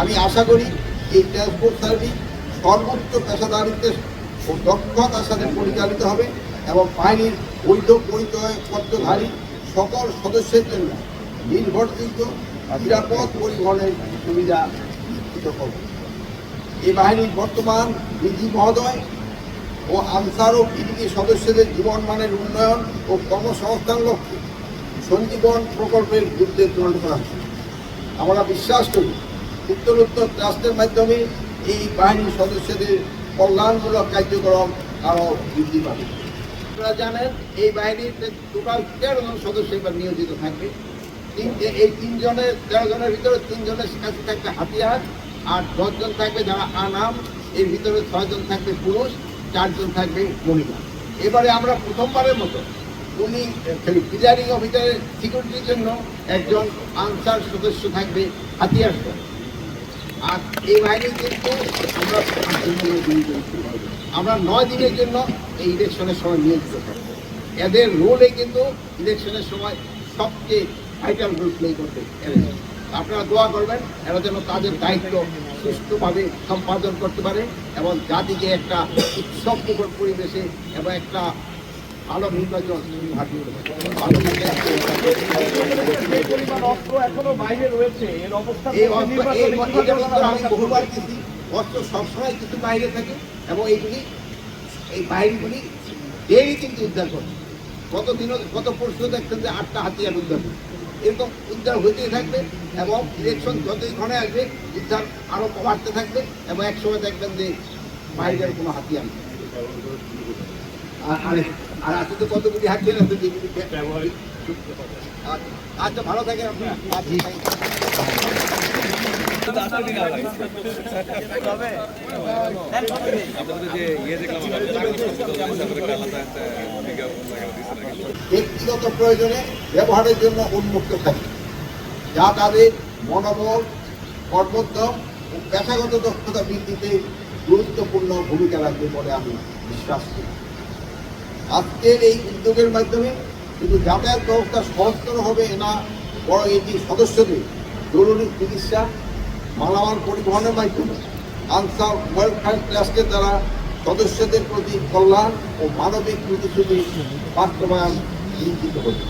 আমি আশা করি এই ট্রান্সপোর্ট সার্ভিস সর্বোচ্চ পেশাদারিত্বের ও দক্ষতার সাথে পরিচালিত হবে এবং বাহিনীর বৈধ পরিচয়পত্রধারী সকল সদস্যের জন্য নির্ভরযোগ্য, নিরাপদ পরিবহনের সুবিধা নিশ্চিত করবে। এই বাহিনীর বর্তমান বিধি মহোদয় ও আনসার ও পিডিপি সদস্যদের জীবনমানের উন্নয়ন ও কর্মসংস্থান লক্ষ্যে সঞ্জীবন প্রকল্পের বিরুদ্ধে গ্রহণ করা আমরা বিশ্বাস করি উত্তরোত্তর ট্রাস্টের মাধ্যমে এই বাহিনীর সদস্যদের কল্যাণমূলক কার্যক্রম আরও বৃদ্ধি পাবে। আপনারা জানেন, এই বাহিনীর টোটাল তেরো জন সদস্য এবার নিয়োজিত থাকবে। এই তিনজনের তেরো জনের ভিতরে তিনজনের কাছে থাকবে হাতিয়ার, আর দশজন থাকবে যারা আনাম, এর ভিতরে ছয়জন থাকবে পুরুষ চারজন থাকবে মহিলা। এবারে আমরা প্রথমবারের মতো উনি প্রিজাইডিং অফিসারের সিকিউরিটির জন্য একজন আনসার সদস্য থাকবে হাতিয়ার। সহ। আর এই বাহিনী কিন্তু আমরা আমরা নয় দিনের জন্য এই ইলেকশনের সময় নিয়োজিত থাকব। এদের রোলে কিন্তু ইলেকশনের সময় সবচেয়ে ভাইটাল রোল প্লে করবে আপনারা দোয়া করবেন, এরা যেন তাদের দায়িত্ব সুষ্ঠুভাবে সম্পাদন করতে পারে এবং জাতিকে একটা উৎসবমুখর পরিবেশে এবং একটা ভালো নির্বাচন বহুবার? দিচ্ছি অস্ত্র সবসময় কিছু বাইরে থাকে এবং এইগুলি, এই বাইরেগুলি ডেইলি কিন্তু উদ্ধার করে কত দিন কত পরশু দেখছেন যে আটটা হাতিয়ার উদ্ধার এরকম উদ্ধার হইতেই থাকবে এবং ইলেকশন যতই আসবে, উদ্ধার আরও বাড়তে থাকবে এবং একসময় দেখবেন যে বাইরের কোনো হাতিয়ার নেই। আর- আর- তো আচ্ছা, ভালো থাকেন আচ্ছা? ব্যক্তিগত প্রয়োজনে ব্যবহারের জন্য উন্মুক্ত থাকে যা তাদের মনোবল কর্মোদ্যম ও পেশাগত দক্ষতা বৃদ্ধিতে গুরুত্বপূর্ণ ভূমিকা রাখবে বলে আমি বিশ্বাস করি। আজকের এই উদ্যোগের মাধ্যমে কিন্তু যাতায়াত ব্যবস্থা সহজতর হবে না বড় এটি সদস্যদের জরুরি চিকিৎসা, মালামাল পরিবহনের মাধ্যমে, আনসার ওয়েলফেয়ার ট্রাস্টের দ্বারা সদস্যদের প্রতি কল্যাণ ও মানবিক প্রতিশ্রুতি বাস্তবায়ন নিশ্চিত হবে